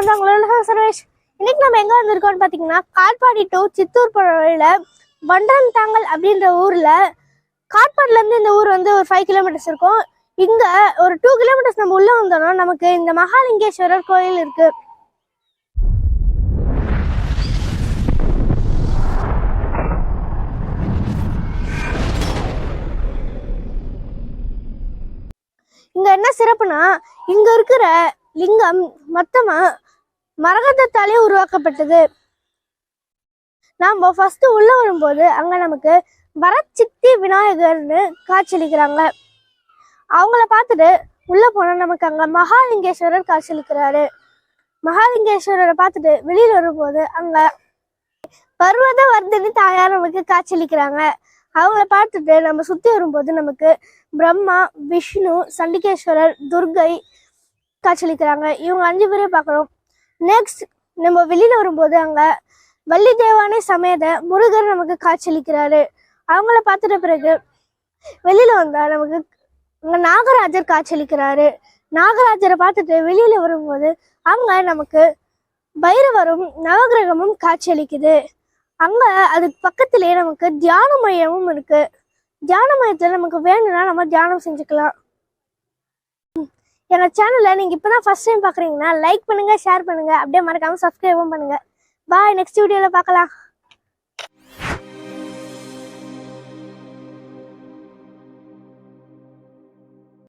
நான் தான் உங்களோட சர்வேஷ். இன்னைக்கு நம்ம எங்க வந்திருக்கோம்னு பாத்தீங்கன்னா காட்பாடி டு சித்தூர் போற வழியில பண்டன் தாங்கல் அப்படின்ற ஊர்ல காட்பாடில இருந்து இந்த ஊர் வந்து ஒரு ஃபைவ் கிலோமீட்டர்ஸ் இருக்கும். இங்க ஒரு டூ கிலோமீட்டர்ஸ் நம்ம உள்ள வந்தோம்னா நமக்கு இந்த மகாலிங்கேஸ்வரர் கோயில் இருக்கு. இங்க என்ன சிறப்புனா இங்க இருக்கிற லிங்கம் மொத்தமா மரகதத்தாலே உருவாக்கப்பட்டது. நாம் ஃபர்ஸ்ட் உள்ள வரும்போது அங்க நமக்கு வரச்சித்தி விநாயகர்னு காட்சியளிக்கிறாங்க. அவங்கள பார்த்துட்டு உள்ள போனா நமக்கு அங்க மகாலிங்கேஸ்வரர் காட்சியளிக்கிறாரு. மகாலிங்கேஸ்வரரை பார்த்துட்டு வெளியில வரும்போது அங்க பர்வத வர்தினி தாயார் நமக்கு காட்சியளிக்கிறாங்க. அவங்கள பார்த்துட்டு நம்ம சுத்தி வரும்போது நமக்கு பிரம்மா விஷ்ணு சண்டிகேஸ்வரர் துர்கை காட்சியளிக்கிறாங்க. இவங்க அஞ்சு பேரையும் பார்க்குறோம் நெக்ஸ்ட் நம்ம வெளியில வரும்போது அங்க வள்ளி தேவானை சமேத முருகர் நமக்கு காட்சியளிக்கிறாரு. அவங்கள பார்த்துட்ட பிறகு வெளியில வந்தா நமக்கு அங்க நாகராஜர் காட்சியளிக்கிறாரு. நாகராஜரை பார்த்துட்டு வெளியில வரும்போது அங்க நமக்கு பைரவரும் நவகிரகமும் காட்சியளிக்குது. அங்க அதுக்கு பக்கத்திலேயே நமக்கு தியான மையமும் இருக்கு. தியான மையத்துல நமக்கு வேணும்னா நம்ம தியானம் செஞ்சுக்கலாம். என்னோட சேனலை நீங்க இப்பதான் ஃபஸ்ட் டைம் பாக்குறீங்கன்னா லைக் பண்ணுங்க ஷேர் பண்ணுங்க. அப்படியே மறக்காம சப்ஸ்கிரைபும் பண்ணுங்க. பாய் நெக்ஸ்ட் வீடியோவில் பார்க்கலாம்.